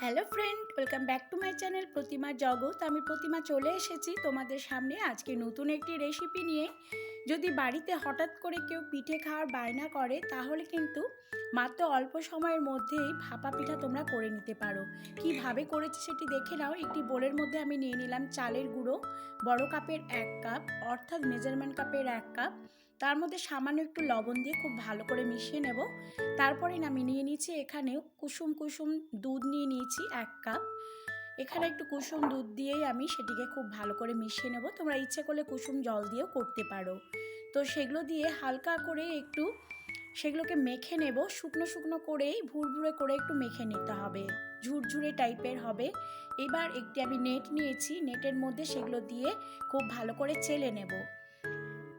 Hello friend, welcome back to my channel Pratima Jagat. আমি প্রতিমা চলে এসেছি তোমাদের সামনে আজকে নতুন একটি রেসিপি নিয়ে। যদি বাড়িতে হঠাৎ করে কেউ পিঠে খাওয়ার বায়না করে, তাহলে কিন্তু মাত্র অল্প সময়ের মধ্যেই ভাপা পিঠা তোমরা করে নিতে পারো। কীভাবে করেছি সেটি দেখে নাও। একটি বোলের মধ্যে আমি নিয়ে নিলাম চালের গুঁড়ো, বড় কাপের এক কাপ, অর্থাৎ মেজারমেন্ট কাপের এক কাপ। তার মধ্যে সামান্য একটু লবণ দিয়ে খুব ভালো করে মিশিয়ে নেব। তারপরে আমি নিয়ে নিচ্ছি এখানে কুসুম কুসুম দুধ নিয়ে নিয়ে নিয়েছি এক কাপ। এখানে একটু কুসুম দুধ দিয়েই আমি সেটিকে খুব ভালো করে মিশিয়ে নেব। তোমরা ইচ্ছে করলে কুসুম জল দিয়েও করতে পারো। তো সেগুলো দিয়ে হালকা করে একটু সেগুলোকে মেখে নেব। শুকনো শুকনো করেই ভুরভুরে করে একটু মেখে নিতে হবে। ঝুরঝুরে টাইপের হবে। এবার একটি আমি নেট নিয়েছি। নেটের মধ্যে সেগুলো দিয়ে খুব ভালো করে চেলে নেব।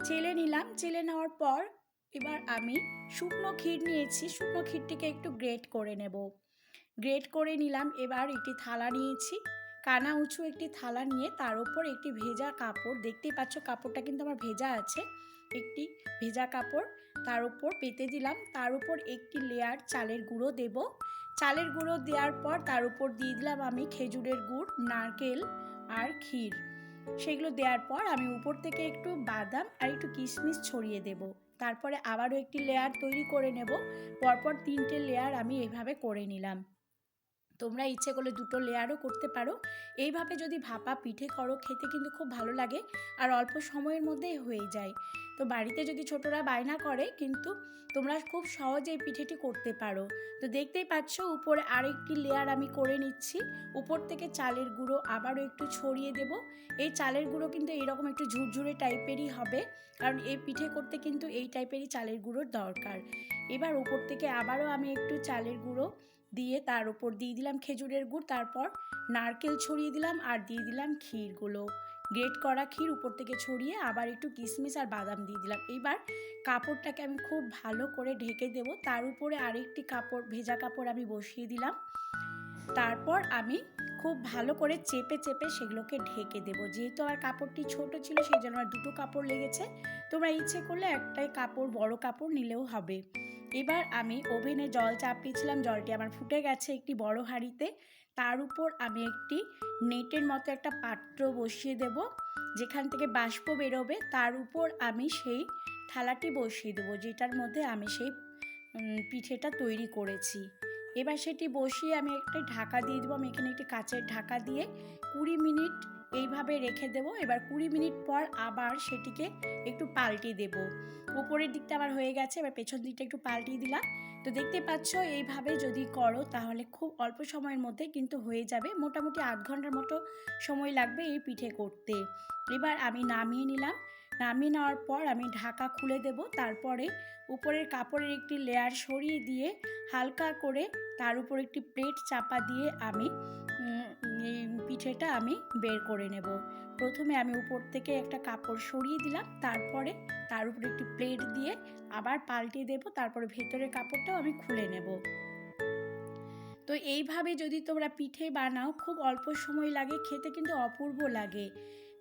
চেলে নিলাম। চেলে নেওয়ার পর এবার আমি শুকনো ক্ষীর নিয়েছি। শুকনো ক্ষীরটিকে একটু গ্রেট করে নেব। গ্রেট করে নিলাম। এবার একটি থালা নিয়েছি। কানা উঁচু একটি থালা নিয়ে তার উপর একটি ভেজা কাপড়, দেখতেই পাচ্ছ কাপড়টা কিন্তু আমার ভেজা আছে। একটি ভেজা কাপড় তার উপর পেতে দিলাম। তার উপর একটি লেয়ার চালের গুঁড়ো দেব। চালের গুঁড়ো দেওয়ার পর তার উপর দিয়ে দিলাম আমি খেজুরের গুড়, নারকেল আর ক্ষীর। সেগুলো দেওয়ার পর আমি উপর থেকে একটু বাদাম আর একটু কিশমিশ ছড়িয়ে দেব। তারপরে আবারও একটি লেয়ার তৈরি করে নেব। পরপর তিনটে লেয়ার আমি এভাবে করে নিলাম। তোমরা ইচ্ছে করলে দুটো লেয়ারও করতে পারো। এইভাবে যদি ভাপা পিঠে করো, খেতে কিন্তু খুব ভালো লাগে আর অল্প সময়ের মধ্যেই হয়ে যায়। তো বাড়িতে যদি ছোটরা বায়না করে, কিন্তু তোমরা খুব সহজে এই পিঠেটি করতে পারো। তো দেখতেই পাচ্ছ, উপরে আরেকটি লেয়ার আমি করে নিচ্ছি। উপর থেকে চালের গুঁড়ো আবারও একটু ছড়িয়ে দেব। এই চালের গুঁড়ো কিন্তু এরকম একটু ঝুরঝুরে টাইপেরই হবে, কারণ এই পিঠে করতে কিন্তু এই টাইপেরই চালের গুঁড়োর দরকার। এবার উপর থেকে আবারও আমি একটু চালের গুঁড়ো দিয়ে তার উপর দিয়ে দিলাম খেজুরের গুড়, তারপর নারকেল ছড়িয়ে দিলাম আর দিয়ে দিলাম ক্ষীরগুলো। গ্রেট করা ক্ষীর উপর থেকে ছড়িয়ে আবার একটু কিশমিশ আর বাদাম দিয়ে দিলাম। এবার কাপড়টাকে আমি খুব ভালো করে ঢেকে দেব। তার উপরে আরেকটি কাপড়, ভেজা কাপড় আমি বসিয়ে দিলাম। তারপর আমি খুব ভালো করে চেপে চেপে সেগুলোকে ঢেকে দেব। যেহেতু আমার কাপড়টি ছোট ছিল, সেই জন্য আমার দুটো কাপড় লেগেছে। তোমরা ইচ্ছে করলে একটাই কাপড় বড় কাপড় নিলেও হবে। এবার আমি ওভেনে জল চাপিয়েছিলাম, জলটি আমার ফুটে গেছে একটি বড় হাঁড়িতে। তার উপর আমি একটি নেটের মতো একটা পাত্র বসিয়ে দেব, যেখান থেকে বাষ্প বেরোবে। তার উপর আমি সেই থালাটি বসিয়ে দেবো, যেটার মধ্যে আমি সেই পিঠেটা তৈরি করেছি। এবার সেটি বসিয়ে আমি একটা ঢাকা দিয়ে দেবো। আমি এখানে একটি কাচের ঢাকা দিয়ে কুড়ি মিনিট এইভাবে রেখে দেবো। এবার কুড়ি মিনিট পর আবার সেটিকে একটু পাল্টিয়ে দেব। উপরের দিকটা আবার হয়ে গেছে, এবার পেছন দিকটা একটু পাল্টিয়ে দিলাম। তো দেখতে পাচ্ছ, এইভাবে যদি করো তাহলে খুব অল্প সময়ের মধ্যে কিন্তু হয়ে যাবে। মোটামুটি আধ ঘণ্টার মতো সময় লাগবে এই পিঠে করতে। এবার আমি নামিয়ে নিলাম। নামিয়ে নেওয়ার পর আমি ঢাকা খুলে দেব। তারপরে উপরের কাপড়ের একটি লেয়ার সরিয়ে দিয়ে হালকা করে তার উপর একটি প্লেট চাপা দিয়ে আমি পিঠেটা আমি বের করে নেব। প্রথমে আমি উপর থেকে একটা কাপড় সরিয়ে দিলাম, তারপরে তার উপরে একটি প্লেট দিয়ে আবার পাল্টে দেব, তারপরে ভেতরের কাপড়টাও আমি খুলে নেব। তো এইভাবে যদি তোমরা পিঠে বানাও, খুব অল্প সময় লাগে, খেতে কিন্তু অপূর্ব লাগে।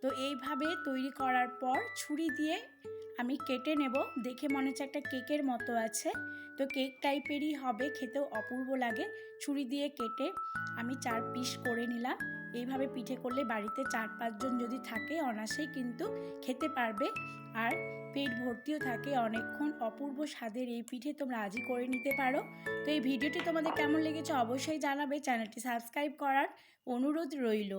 তো এইভাবে তৈরি করার পর ছুরি দিয়ে আমি কেটে নেব। দেখে মনে হচ্ছে একটা কেকের মতো আছে। তো কেক টাইপেরই হবে, খেতেও অপূর্ব লাগে। ছুরি দিয়ে কেটে আমি চার পিস করে নিলাম। এইভাবে পিঠে করলে বাড়িতে চার পাঁচজন যদি থাকে অনাসেই কিন্তু খেতে পারবে। আর পেট ভর্তিও থাকে, অনেকক্ষণ অপূর্ব স্বাদের এই পিঠে তোমরা আজই করে নিতে পারো। তো এই ভিডিওটি তোমাদের কেমন লেগেছে অবশ্যই জানাবে। চ্যানেলটি সাবস্ক্রাইব করার অনুরোধ রইল।